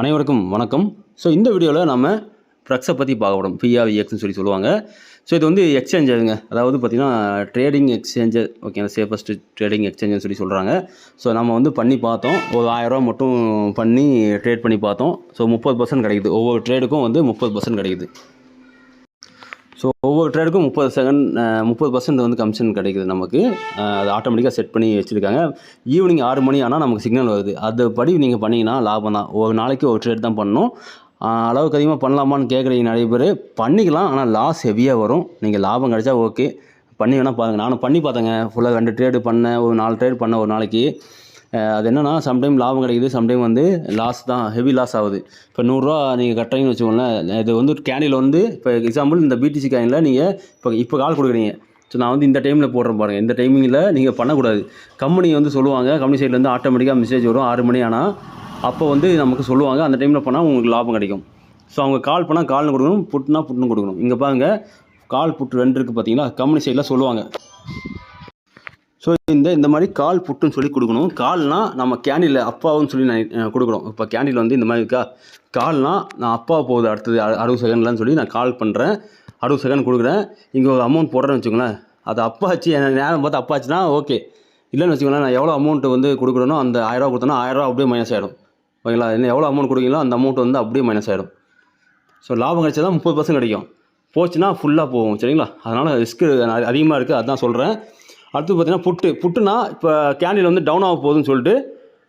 அனைவருக்கும் வணக்கம். ஸோ இந்த வீடியோவில் நம்ம ப்ரக்ஸை பற்றி பார்க்கப்படும் போகிறோம் பிஆவிஎக்ஸ்னு சொல்லி சொல்லுவாங்க. ஸோ இது வந்து எக்ஸ்சேஞ்சருங்க அதாவது பார்த்திங்கன்னா trading exchange okay safest trading எக்ஸ்சேஞ்சுன்னு சொல்லி சொல்கிறாங்க ஸோ நம்ம வந்து பண்ணி பார்த்தோம். ஒரு ஆயிரரூவா மட்டும் பண்ணி ட்ரேட் பண்ணி பார்த்தோம். ஸோ முப்பது பர்சன்ட் கிடைக்குது. ஒவ்வொரு ட்ரேடுக்கும் வந்து முப்பது பர்சன்ட் கிடைக்குது. ஸோ ஒவ்வொரு ட்ரேடுக்கும் முப்பது செகண்ட் முப்பது பர்சன்ட் வந்து கமிஷன் கிடைக்குது நமக்கு. அது ஆட்டோமேட்டிக்காக செட் பண்ணி வச்சுருக்காங்க. ஈவினிங் ஆறு மணி ஆனால் நமக்கு சிக்னல் வருது. அதுபடி நீங்கள் பண்ணிங்கன்னா லாபம் தான். ஒரு நாளைக்கு ஒரு ட்ரேட் தான் பண்ணணும். அளவுக்கு அதிகமாக பண்ணலாமான்னு கேட்குறீங்க நிறைய பேர். பண்ணிக்கலாம் ஆனால் லாஸ் ஹெவியாக வரும். நீங்கள் லாபம் கிடைச்சா ஓகே பண்ணி வேணால் பாருங்கள் நானும் பண்ணி பார்த்தேங்க. ஃபுல்லாக ரெண்டு ட்ரேடு பண்ணேன். ஒரு நாலு ட்ரேட் பண்ணேன் ஒரு நாளைக்கு. அது என்னென்னா சம்டைம் லாபம் கிடைக்குது சம்டைம் வந்து லாஸ் தான் ஹெவி லாஸ் ஆகுது. இப்போ நூறுரூவா நீங்கள் கட்டுறீங்கன்னு வச்சுக்கோங்களேன் இது வந்து கேனில் வந்து இப்போ எக்ஸாம்பிள் இந்த பிடிசி காயினில் நீங்கள் இப்போ இப்போ கால் கொடுக்குறீங்க. ஸோ நான் வந்து இந்த டைமில் போடுறேன் பாருங்கள் இந்த டைமிங்கில் நீங்கள் பண்ணக்கூடாது. கம்பெனி வந்து சொல்லுவாங்க கம்பெனி சைட்லேருந்து ஆட்டோமேட்டிக்காக மெசேஜ் வரும் ஆறு மணி ஆனால் அப்போ வந்து நமக்கு சொல்லுவாங்க அந்த டைமில் பண்ணால் உங்களுக்கு லாபம் கிடைக்கும். ஸோ அவங்க கால் பண்ணால் கால்னு கொடுக்கணும் புட்டுனா புட்டுன்னு கொடுக்கணும். இங்கே பாருங்க கால் புட்டு ரெண்டு இருக்குது பார்த்தீங்களா கம்பெனி சைடில் சொல்லுவாங்க. ஸோ இந்த இந்த மாதிரி கால் புட்டுன்னு சொல்லி கொடுக்கணும். கால்னால் நம்ம கேண்டில் அப்பாவுன்னு சொல்லி நான் கொடுக்குறோம். இப்போ கேண்டில் வந்து இந்த மாதிரி இருக்கா? கால்னால் நான் அப்பா போகுது அடுத்தது அறுபது செகண்ட்லான்னு சொல்லி நான் கால் பண்ணுறேன் அறுபது செகண்ட் கொடுக்குறேன். இங்கே ஒரு அமௌண்ட் போடுறேன்னு வச்சுக்கோங்களேன். அது அப்பாச்சு எனக்கு நேரம் பார்த்து அப்பாச்சுன்னா ஓகே இல்லைன்னு வச்சுக்கோங்களேன் நான் எவ்வளோ அமௌண்ட் வந்து கொடுக்குறேனோ அந்த ஆயிரரூவா கொடுத்தோன்னா ஆயிரரூவா அப்படியே மைனஸ் ஆகிடும் ஓகேங்களா? என்ன எவ்வளோ அமௌண்ட் கொடுக்கீங்களோ அந்த அமௌண்ட் வந்து அப்படியே மைனஸ் ஆகிடும் ஸோ லாபம் கிடைச்சா தான் முப்பது பர்சன்ட் கிடைக்கும் போச்சுன்னா ஃபுல்லாக போகும். சரிங்களா? அதனால் ரிஸ்க்கு அதிகமாக இருக்குது அதான் சொல்கிறேன் அடுத்து பார்த்தீங்கன்னா புட்டு. புட்டுனா இப்போ கேண்டில் வந்து டவுன் ஆக போகுதுன்னு சொல்லிட்டு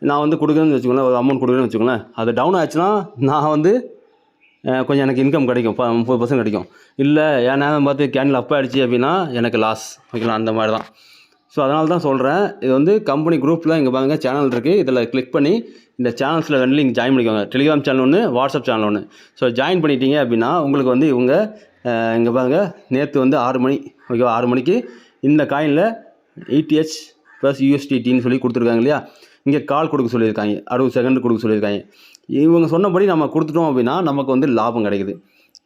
நான் வந்து கொடுக்குறேன்னு வச்சுக்கோங்களேன் ஒரு அமௌண்ட் கொடுக்குறேன்னு வச்சுக்கோங்களேன். அது டவுன் ஆச்சுன்னா நான் வந்து கொஞ்சம் எனக்கு இன்கம் கிடைக்கும். ப முப்பது பர்சன்ட் கிடைக்கும். இல்லை என் நேரம் பார்த்து கேண்டில் அப்போ ஆயிடுச்சு அப்படின்னா எனக்கு லாஸ் ஓகேங்களா? அந்த மாதிரி தான் ஸோ அதனால தான் சொல்கிறேன் இது வந்து கம்பெனி குரூப்பில் இங்கே பாருங்கள் சேனல் இருக்குது இதில் கிளிக் பண்ணி இந்த சேனல்ஸில் ரெண்டு லிங்க் ஜாயின் பண்ணிக்கோங்க. டெலிகிராம் சேனல் ஒன்று வாட்ஸ்அப் சேனல் ஒன்று ஸோ ஜாயின் பண்ணிட்டீங்க அப்படின்னா உங்களுக்கு வந்து இவங்க இங்கே பாருங்க நேற்று வந்து ஆறு மணி ஓகேவா? ஆறு மணிக்கு இந்த காயினில் இடிஹெச் ப்ளஸ் யூஎஸ்டிடின்னு சொல்லி கொடுத்துருக்காங்க இல்லையா? இங்கே கால் கொடுக்க சொல்லியிருக்காங்க. அறுபது செகண்ட் கொடுக்க சொல்லியிருக்காங்க. இவங்க சொன்னபடி நம்ம கொடுத்துட்டோம் அப்படின்னா நமக்கு வந்து லாபம் கிடைக்குது.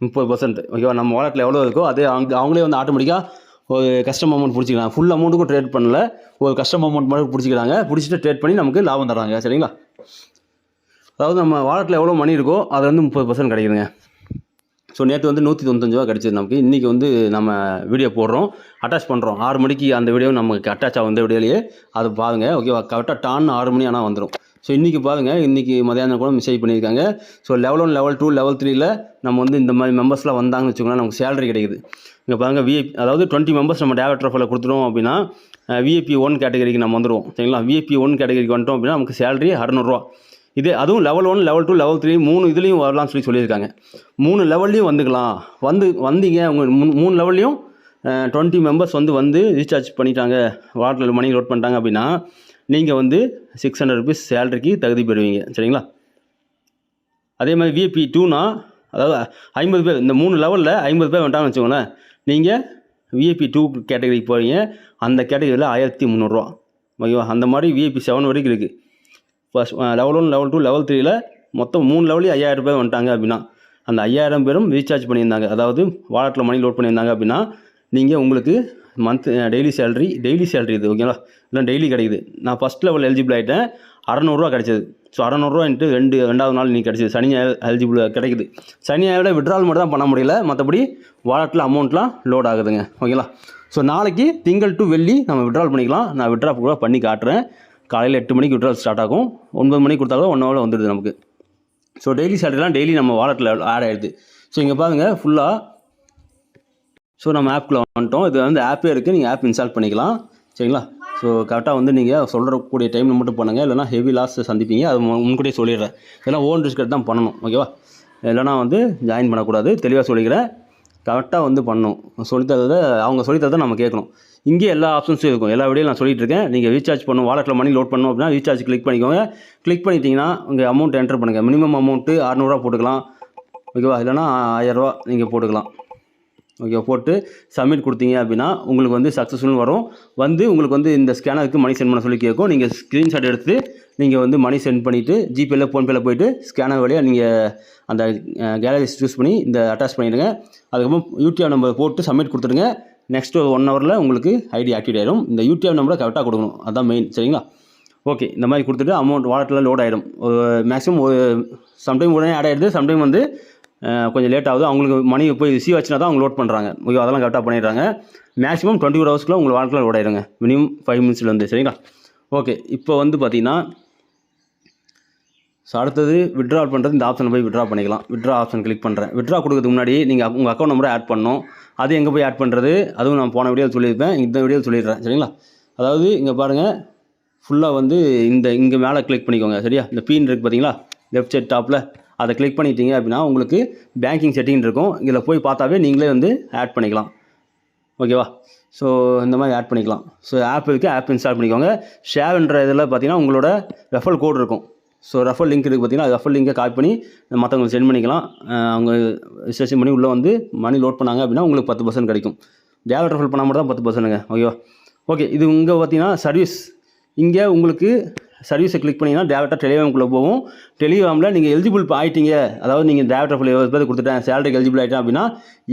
முப்பது பர்சன்ட் ஓகேவா நம்ம வாலெட்டில் எவ்வளோ இருக்கோ அதே அவங்க அவங்களே வந்து ஆட்டோமேட்டிக்காக ஒரு கஸ்டம் அமௌண்ட் பிடிச்சிக்கிறாங்க. ஃபுல் அமௌண்ட்டுக்கும் ட்ரேட் பண்ணல. ஒரு கஸ்டம் அமௌண்ட் மட்டும் பிடிச்சிக்கிறாங்க. பிடிச்சிட்டு ட்ரேட் பண்ணி நமக்கு லாபம் தராங்க சரிங்களா? அதாவது நம்ம வாலெட்டில் எவ்வளோ மணி இருக்கோ அது வந்து முப்பது பர்சன்ட் கிடைக்குதுங்க. ஸோ நேற்று வந்து நூற்றி தொண்ணூத்தஞ்சு ரூபா கிடச்சிது நமக்கு. இன்றைக்கி வந்து நம்ம வீடியோ போடுறோம். அட்டாச் பண்ணுறோம் ஆறு மணிக்கு அந்த வீடியோ நமக்கு அட்டாச் ஆகும் இந்த வீடியோலேயே அதை பாருங்கள் ஓகேவா கரெக்டாக டான்னு ஆறு மணி ஆனால் வந்துடும் ஸோ இன்றைக்கி பாருங்கள் இன்றைக்கி மதியானம் கூட மெசேஜ் பண்ணியிருக்காங்க. So level one level two level த்ரீயில் நம்ம வந்து இந்த மாதிரி மெம்பர்ஸ்லாம் வந்தாங்கன்னு வச்சுக்கோங்களேன் நமக்கு சேலரி கிடைக்குது. இங்கே பாருங்கள் விஐபி அதாவது டுவெண்ட்டி மெம்பர்ஸ் நம்ம டேவட் ட்ரஃபில் கொடுத்துட்டோம் அப்படின்னா விஐபி ஒன் கேட்டகரிக்கு நம்ம வந்துடுவோம் சரிங்களா? விஐபி ஒன் கேட்டகரிக்கு வந்துட்டோம் அப்படின்னா நமக்கு சேலரி அறநூறுவா. இது அதுவும் level one level two level three மூணு இதுலேயும் வரலாம்னு சொல்லி சொல்லியிருக்காங்க. மூணு லெவல்லையும் வந்துக்கலாம். வந்து வந்தீங்க அவங்க மூணு- மூணு லெவல்லையும் டுவெண்ட்டி மெம்பர்ஸ் வந்து வந்து ரீசார்ஜ் பண்ணிட்டாங்க. வாட்டரில் மணி லோட் பண்ணிட்டாங்க அப்படின்னா நீங்கள் வந்து சிக்ஸ் ஹண்ட்ரட் ருபீஸ் சேலரிக்கு தகுதி பெறுவீங்க. சரிங்களா? அதே மாதிரி விஐபி டூனா அதாவது ஐம்பது பேர் இந்த மூணு லெவலில் ஐம்பது பேர் வந்துட்டாங்கன்னு வச்சுக்கோங்களேன். நீங்கள் விஐபி டூ கேட்டகரிக்கு போகிறீங்க அந்த கேட்டகரியில் ஆயிரத்தி முந்நூறுரூவா ஓகேவா? அந்த மாதிரி விஐபி செவன் வரைக்கும் இருக்குது first level one level two level த்ரீயில் மொத்தம் மூணு லெவலையும் ஐயாயிரம் பேர் வந்துட்டாங்க அப்படின்னா அந்த ஐயாயிரம் பேரும் ரீசார்ஜ் பண்ணியிருந்தாங்க. அதாவது வாலெட்டில் மணி லோட் பண்ணியிருந்தாங்க அப்படின்னா நீங்கள் உங்களுக்கு month daily salary daily salary இது ஓகேங்களா இல்லை டெய்லி கிடைக்குது. நான் ஃபஸ்ட் லெவல் எலிஜிபிள் ஆகிட்டேன் அறநூறுவா கிடைச்சது. ஸோ அறநூறுவா இன்ட்டு ரெண்டு ரெண்டாவது நாள் நீ கிடைச்சது. சனி ஞாயிறு எலிஜிபிள் கிடைக்குது. சனி ஞாயிறு விட்ரால் மட்டும் தான் பண்ண முடியல. மற்றபடி வாலெட்டில் அமௌண்ட்லாம் லோட் ஆகுதுங்க. ஓகேங்களா ஸோ நாளைக்கு திங்கள் டு வெள்ளி நம்ம விட்ரால் பண்ணிக்கலாம். நான் விட்ரா கூட பண்ணி காட்டுறேன். காலையில் எட்டு மணிக்கு விட்ரால் ஸ்டார்ட் ஆகும். ஒன்பது மணிக்கு கொடுத்தா கூட ஒன் ஹவரில் வந்துடுது நமக்கு. ஸோ டெய்லி சேலரிலாம் டெய்லி நம்ம வாலெட்டில் ஆட் ஆகிடுது ஸோ இங்கே பாருங்கள் ஃபுல்லாக ஸோ நம்ம ஆப்குள்ளே வந்துட்டோம். இது வந்து ஆப்பே இருக்குது நீங்கள் ஆப் இன்ஸ்டால் பண்ணிக்கலாம். சரிங்களா? ஸோ கரெக்டாக வந்து நீங்கள் சொல்கிறக்கூடிய டைமில் மட்டும் பண்ணுங்கள் இல்லைனா ஹெவி லாஸ் சந்திப்பீங்க. அது முன்கூட்டியே சொல்லிடுறேன். இதெல்லாம் ஓன் ரிஸ்க் தான் பண்ணணும். ஓகேவா இல்லைனா வந்து ஜாயின் பண்ணக்கூடாது. தெளிவாக சொல்லிக்கிறேன். கரெக்டாக வந்து பண்ணணும். சொல்லித்தரதை அவங்க சொல்லித்தரதை நம்ம கேட்கணும். இங்கே எல்லா ஆப்ஷன்ஸும் இருக்கும். எல்லா வீடியோ நான் சொல்லிட்டு இருக்கேன் நீங்கள் ரீசார்ஜ் பண்ணணும் வாலெட்டில் மணி லோட் பண்ணணும் அப்படின்னா ரீசார்ஜ் கிளிக் பண்ணிக்கோங்க. கிளிக் பண்ணிட்டீங்கன்னா உங்கள் அமௌண்ட் என்டர் பண்ணுங்கள் மினிமம் அமௌண்ட்டு அறநூறுவா போட்டுக்கலாம். ஓகேவா இல்லைனா ஆயிரரூவா நீங்கள் போட்டுக்கலாம். ஓகே போட்டு சப்மிட் கொடுத்தீங்க அப்படின்னா உங்களுக்கு வந்து சக்ஸஸ்ஃபுல் வரும். வந்து உங்களுக்கு வந்து இந்த ஸ்கேனருக்கு மணி சென்ட் பண்ண சொல்லி கேட்கும். நீங்கள் ஸ்க்ரீன்ஷாட் எடுத்து நீங்கள் வந்து மணி சென்ட் பண்ணிவிட்டு ஜிபேல ஃபோன்பேல போயிட்டு ஸ்கேனர் வழியாக நீங்கள் அந்த கேலரிஸ் சூஸ் பண்ணி இந்த அட்டாச் பண்ணிடுங்க. அதுக்கப்புறம் யூடியூப் நம்பர் போட்டு சப்மிட் கொடுத்துடுங்க. நெக்ஸ்ட் ஒரு ஒன் ஹவரில் உங்களுக்கு ஐடி ஆக்டிவேட் ஆகிடும் இந்த யூடிஆர் நம்பரை கரெக்டாக கொடுக்கணும். அதுதான் மெயின் சரிங்களா? ஓகே இந்த மாதிரி கொடுத்துட்டு அமௌண்ட் வாலெட்டில் லோட் ஆகிடும் மேக்ஸிமம் ஒரு சம்டைம் உடனே ஆட் ஆகிடுது சம்டைம் வந்து கொஞ்சம் லேட் ஆகுது. அவங்களுக்கு மணி போய் ரிசீவ் வச்சுனா தான் அவங்க லோட் பண்ணுறாங்க ஓகே அதெல்லாம் கரெக்டாக பண்ணிடுறாங்க. மேக்ஸிமம் டுவெண்ட்டி ஃபோர் ஹவர்ஸ்க்குள்ள உங்கள் வாலெட்டில் லோட் ஆகிடுங்க மினிமம் ஃபைவ் மினிட்ஸில் வந்து சரிங்களா? ஓகே இப்போ வந்து பார்த்தீங்கன்னா ஸோ அடுத்தது விட்ரா பண்ணுறது இந்த ஆப்ஷன் போய் விட்ரா பண்ணிக்கலாம். விட்ரா ஆப்ஷன் கிளிக் பண்ணுறேன் விட்ரா கொடுக்கறதுக்கு முன்னாடி நீங்கள் உங்கள் அக்கௌண்ட் நம்பரை ஆட் பண்ணணும். அது எங்கே போய் ஆட் பண்ணுறது அதுவும் நான் போன வீடியோவில் சொல்லியிருப்பேன். இந்த வீடியோவில் சொல்லிடுறேன். சரிங்களா? அதாவது இங்கே பாருங்கள் ஃபுல்லாக வந்து இந்த இங்கே மேலே கிளிக் பண்ணிக்கோங்க. சரியா? இந்த பீன் இருக்குது பார்த்தீங்களா லெஃப்ட் சைட் டாப்பில் அதை கிளிக் பண்ணிட்டீங்க அப்படின்னா உங்களுக்கு பேங்கிங் செட்டிங் இருக்கும். இதில் போய் பார்த்தாவே நீங்களே வந்து ஆட் பண்ணிக்கலாம். ஓகேவா ஸோ இந்த மாதிரி ஆட் பண்ணிக்கலாம். ஸோ ஆப் இருக்குது ஆப் இன்ஸ்டால் பண்ணிக்கோங்க. ஷேவ்ன்ற இதில் பார்த்தீங்கன்னா உங்களோட ரெஃபல் கோட் இருக்கும். ஸோ ரெஃபர் லிங்க் இருக்குது பார்த்தீங்கன்னா ரெஃபல் லிங்கை காப்பி பண்ணி மற்றவங்களுக்கு சென்ட் பண்ணிக்கலாம். அவங்க ரிஜிஸ்ட்ரேஷன் பண்ணி உள்ளே வந்து மணி லோட் பண்ணாங்க அப்படின்னா உங்களுக்கு பத்து பர்சன்ட் கிடைக்கும். டேவலட் ரெஃபர் பண்ணால் மட்டும் தான் பத்து பர்சன்ட்டுங்க ஓகேவா ஓகே இது இங்கே பார்த்தீங்கன்னா சர்வீஸ் இங்கே உங்களுக்கு சர்வீஸை கிளிக் பண்ணிங்கன்னா டேரெக்டாக டெலிவாம்குள்ளே போகும். டெலிவாமில் நீங்கள் எலிஜிபிள் ஆகிட்டீங்க அதாவது நீங்கள் டேரக்டர் ஃபுல் எவ்வளோ பேர் கொடுத்துட்டேன். சேலரிக்கு எலிஜிபிள் ஆகிட்டேன் அப்படின்னா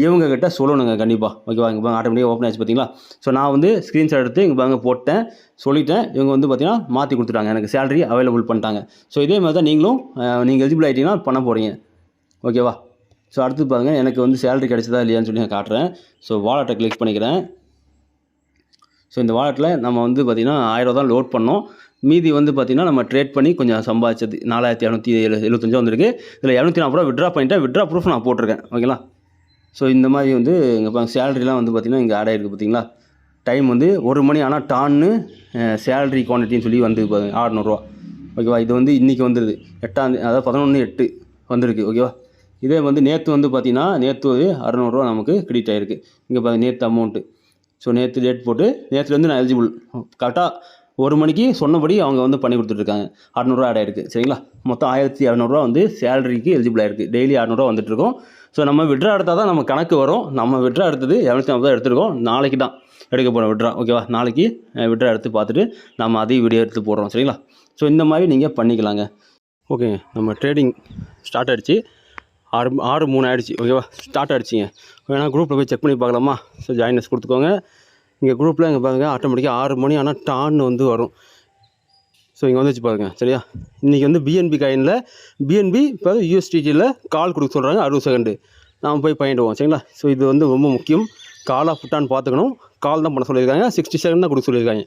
இவங்க கிட்ட சொல்லணுங்க கண்டிப்பாக ஓகேவா இங்கே ஆட்டோமேட்டிக்காக ஓப்பன் ஆச்சு பார்த்தீங்களா ஸோ நான் வந்து ஸ்க்ரீன்ஷாட் எடுத்து இங்கே பாங்க போட்டேன். சொல்லிட்டேன். இவங்க வந்து பார்த்தீங்கன்னா மாற்றி கொடுத்துட்டாங்க. எனக்கு சேலரி அவைலபிள் பண்ணிட்டாங்க. ஸோ இதே மாதிரி தான் நீங்களும் நீங்கள் எலிஜிபிள் ஆகிட்டீங்கன்னா பண்ண போகிறீங்க ஓகேவா ஸோ அடுத்து பாருங்கள் எனக்கு வந்து சேலரி கிடைச்சதா இல்லையான்னு சொல்லி நான் காட்டுறேன். ஸோ வாலெட்டை கிளிக் பண்ணிக்கிறேன். ஸோ இந்த வாலெட்டில் நம்ம வந்து பார்த்திங்கன்னா ஆயிரம் தான் லோட் பண்ணோம். மீதி வந்து பார்த்திங்கன்னா நம்ம ட்ரேட் பண்ணி கொஞ்சம் சம்பாதிச்சது. நாலாயிரத்தி இரநூத்தி எழு எழுபத்தஞ்சா வந்திருக்கு. இதில் இரநூத்தி நாற்பது ரூபா விட்ரா பண்ணிட்டேன். விட்ரா ப்ரூஃப் நான் போட்டிருக்கேன். ஓகேங்களா ஸோ இந்த மாதிரி வந்து இங்கே பாருங்க சேலரிலாம் வந்து பார்த்திங்கன்னா இங்கே ஆட் ஆகிருக்கு பார்த்தீங்களா டைம் வந்து ஒரு மணி ஆனால் டான்னு சேலரி குவான்டிட்டின்னு சொல்லி வந்து ஆறுநூறுவா ஓகேவா இது வந்து இன்றைக்கி வந்துடுது எட்டாம் அதாவது பதினொன்று எட்டு வந்திருக்கு. ஓகேவா இதே வந்து நேற்று வந்து பார்த்தீங்கன்னா நேற்று அறநூறுவா நமக்கு கிரெடிட் ஆகிருக்கு இங்கே பாருங்க நேற்று அமௌண்ட்டு ஸோ நேற்று டேட் போட்டு நேற்றுலேருந்து நான் எலிஜிபிள் கரெக்டாக ஒரு மணிக்கு சொன்னபடி அவங்க வந்து பண்ணி கொடுத்துட்ருக்காங்க. அறநூறுவா ஆட் ஆயிருக்கு. சரிங்களா? மொத்தம் ஆயிரத்தி இரநூறுவா வந்து சேலரிக்கு எலிஜிபிள் ஆயிருக்கு. டெய்லி அறநூறுவா வந்துட்டுருக்கோம் ஸோ நம்ம விட்ரா எடுத்தால் தான் நம்ம கணக்கு வரும். நம்ம விட்ரா எடுத்தது இரநூத்தி ஐம்பது எடுத்துருக்கோம். நாளைக்கு தான் எடுக்க போகிறோம் விட்ரா ஓகேவா நாளைக்கு விட்ரா எடுத்து பார்த்துட்டு நம்ம அதையும் வீடியோ எடுத்து போடுறோம். சரிங்களா? ஸோ இந்த மாதிரி நீங்கள் பண்ணிக்கலாங்க. ஓகேங்க நம்ம ட்ரேடிங் ஸ்டார்ட் ஆகிடுச்சு ஆறு ஆறு மூணு ஆகிடுச்சு ஓகேவா ஸ்டார்ட் ஆகிடுச்சிங்க வேணால் குரூப்பில் போய் செக் பண்ணி பார்க்கலாமா? ஸோ ஜாயினஸ் கொடுத்துக்கோங்க. இங்கே குரூப்பில் இங்கே பாருங்க ஆட்டோமேட்டிக்காக ஆறு மணி ஆனால் டான்னு வந்து வரும். ஸோ இங்கே வந்து வச்சு பாருங்க சரியா? இன்றைக்கி வந்து பிஎன்பி காயினில் பிஎன்பி இப்போ யூஎஸ்டிஜியில் கால் கொடுக்க சொல்கிறாங்க அறுபது செகண்டு நாம் போய் பண்ணிடுவோம் சரிங்களா? ஸோ இது வந்து ரொம்ப முக்கியம். காலாக புட்டான்னு பார்த்துக்கணும். கால் தான் பண்ண சொல்லியிருக்காங்க சிக்ஸ்டி செகண்ட் தான் கொடுக்க சொல்லியிருக்காங்க.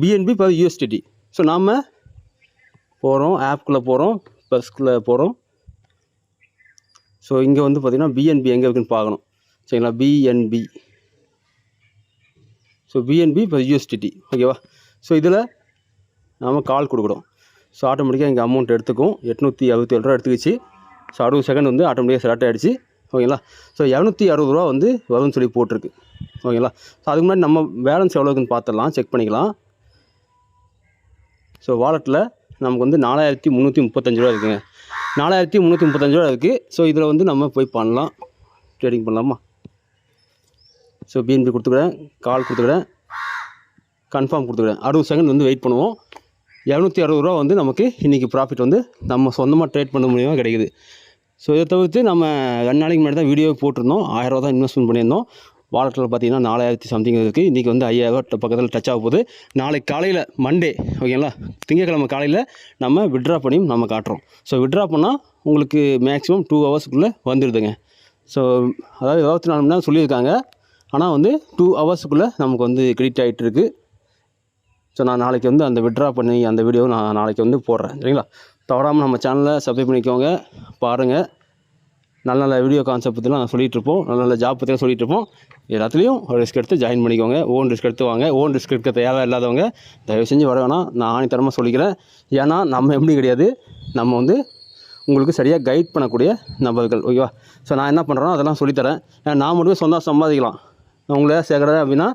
பிஎன்பி இப்போ யூஎஸ்டிடி ஸோ நாம் போகிறோம் ஆப்குள்ளே போகிறோம் ப்ளஸ்குள்ளே போகிறோம் ஸோ இங்கே வந்து பார்த்திங்கன்னா பிஎன்பி எங்கே இருக்குன்னு பார்க்கணும் சரிங்களா? பிஎன்பி ஸோ பிஎன்பி இப்போ யூஎஸ்டிடி ஓகேவா ஸோ இதில் நாம் கால் கொடுக்குறோம் ஸோ ஆட்டோமேட்டிக்காக இங்கே அமௌண்ட் எடுத்துக்கும் எட்நூற்றி அறுபத்தி ஏழு ரூபா எடுத்துக்கிச்சு. ஸோ அறுபது செகண்ட் வந்து ஆட்டோமேட்டிக்காக செலக்ட் ஆகிடுச்சு ஓகேங்களா? ஸோ இரநூத்தி அறுபது ரூபா வந்து வரும்னு சொல்லி போட்டிருக்கு. ஓகேங்களா? ஸோ அதுக்கு முன்னாடி நம்ம பேலன்ஸ் எவ்வளோக்குன்னு பார்த்துடலாம். செக் பண்ணிக்கலாம். ஸோ வாலெட்டில் நமக்கு வந்து நாலாயிரத்தி முந்நூற்றி முப்பத்தஞ்சு ரூபா இருக்குங்க. நாலாயிரத்தி முந்நூற்றி முப்பத்தஞ்சு ரூபா இருக்குது ஸோ இதில் வந்து நம்ம போய் பண்ணலாம். ட்ரேடிங் பண்ணலாமா? ஸோ பிஎன்பி கொடுத்துக்கிறேன் கால் கொடுத்துக்கிறேன் கன்ஃபார்ம் கொடுத்துக்கிறேன். அறுபது செகண்ட் வந்து வெயிட் பண்ணுவோம். இரநூத்தி அறுபது ரூபா வந்து நமக்கு இன்றைக்கி ப்ராஃபிட் வந்து நம்ம சொந்தமாக ட்ரேட் பண்ண மூலியமாக கிடைக்குது. ஸோ இதை தவிர்த்து நம்ம ரெண்டு நாளைக்கு முன்னாடி தான் வீடியோ போட்டிருந்தோம். ஆயிரரூவா தான் இன்வெஸ்ட்மெண்ட் பண்ணியிருந்தோம். வாலெட்டில் பார்த்தீங்கன்னா நாலாயிரத்தி சம்திங் இருக்குது இன்றைக்கி வந்து ஐயாயிரம் பக்கத்தில் டச் ஆக போகுது. நாளைக்கு காலையில் மண்டே ஓகேங்களா திங்கக்கிழமை காலையில் நம்ம விட்ரா பண்ணியும் நம்ம காட்டுறோம். ஸோ விட்ரா பண்ணால் உங்களுக்கு மேக்ஸிமம் டூ ஹவர்ஸ்க்குள்ளே வந்துடுதுங்க ஸோ அதாவது இருபத்தி நாலு மணி நேரம் சொல்லியிருக்காங்க. ஆனால் வந்து டூ ஹவர்ஸுக்குள்ளே நமக்கு வந்து கிரெடிட் ஆகிட்டுருக்கு ஸோ நான் நாளைக்கு வந்து அந்த விட்ரா பண்ணி அந்த வீடியோ நான் நாளைக்கு வந்து போடுறேன். சரிங்களா? தவறாமல் நம்ம சேனலை சப்ஸ்கிரைப் பண்ணிக்கோங்க. பாருங்கள் நல்ல நல்ல வீடியோ கான்செப்ட் பற்றிலாம் நான் இருப்போம். நல்ல நல்ல ஜாப் பற்றிலாம் சொல்லிட்டு இருப்போம். எல்லாத்துலேயும் ரிஸ்க் எடுத்து ஜாயின் பண்ணிக்கோங்க. ஓன் ரிஸ்க் எடுத்து வாங்க. ஓன் ரிஸ்க் எடுக்க தேவை இல்லாதவங்க தயவு செஞ்சு வர வேணாம். நான் ஆணித்தரமாக சொல்லிக்கிறேன். ஏன்னா நம்ம எப்படி கிடையாது? நம்ம வந்து உங்களுக்கு சரியாக கைட் பண்ணக்கூடிய நபர்கள். ஓகேவா? ஸோ நான் என்ன பண்ணுறேன்னா அதெல்லாம் சொல்லித்தரேன். ஏன்னா நான் மட்டுமே சொந்தம் சம்பாதிக்கலாம். உங்களை சேர்க்குறேன் அப்படின்னா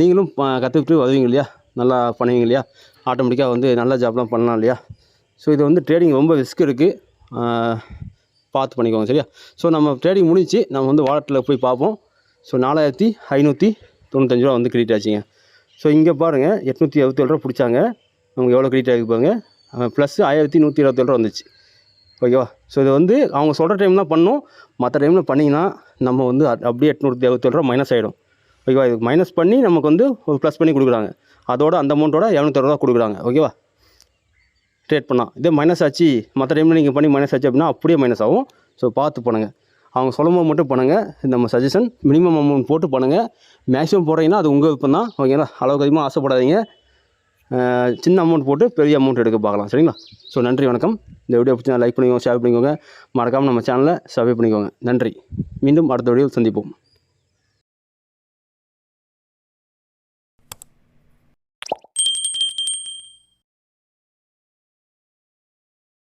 நீங்களும் கற்றுக்கிட்டு வருவீங்க இல்லையா? நல்லா பண்ணுவீங்க இல்லையா? ஆட்டோமேட்டிக்காக வந்து நல்ல ஜாப்லாம் பண்ணலாம் இல்லையா? ஸோ இது வந்து ட்ரேடிங் ரொம்ப ரிஸ்க் இருக்குது பார்த்து பண்ணிக்கோங்க சரியா? ஸோ நம்ம ட்ரேடிங் முடிஞ்சு நம்ம வந்து வாலெட்டில் போய் பார்ப்போம். ஸோ நாலாயிரத்தி ஐநூற்றி தொண்ணூத்தஞ்சு ரூபா வந்து கிரெடிட் ஆச்சுங்க. ஸோ இங்கே பாருங்கள் எட்நூற்றி அறுபத்தேழு ரூபா பிடிச்சாங்க. நமக்கு எவ்வளோ கிரெடிட் ஆகி பாருங்க. ப்ளஸ் ஆயிரத்தி நூற்றி இருபத்தேழு ரூபா வந்துச்சு. ஓகேவா? ஸோ இது வந்து அவங்க சொல்கிற டைம் தான் பண்ணும். மற்ற டைமில் பண்ணிங்கன்னா நம்ம வந்து அப்படியே எட்நூற்றி அறுபத்தேழு ரூபா மைனஸ் ஆகிடும் ஓகேவா? இது மைனஸ் பண்ணி நமக்கு வந்து ஒரு ப்ளஸ் பண்ணி கொடுக்குறாங்க. அதோட அந்த அமௌண்ட்டோட இரநூத்தி கொடுக்குறாங்க. ஓகேவா? ட்ரேட் பண்ணால் இதே மைனஸ் ஆச்சு. மற்ற டைமில் நீங்கள் பண்ணி மைனஸ் ஆச்சு அப்படின்னா அப்படியே மைனஸ் ஆகும். ஸோ பார்த்து பண்ணுங்கள் அவங்க சொல்லும்போது மட்டும் பண்ணுங்கள் நம்ம சஜஷன் மினிமம் அமௌண்ட் போட்டு பண்ணுங்கள் மேக்ஸிமம் போடுறீங்கன்னா அது உங்கள் விருப்பம் தான் ஓகேங்களா? அளவுக்கு அதிகமாக ஆசைப்படாதீங்க. சின்ன அமௌண்ட் போட்டு பெரிய அமௌண்ட் எடுக்க பார்க்கலாம். சரிங்களா? ஸோ நன்றி வணக்கம். இந்த வீடியோ பிடிச்சா லைக் பண்ணிக்கோங்க ஷேர் பண்ணிக்கோங்க. மறக்காமல் நம்ம சேனலை சப்ஸ்கிரைப் பண்ணிக்கோங்க. நன்றி. மீண்டும் அடுத்த வீடியோவில் சந்திப்போம்.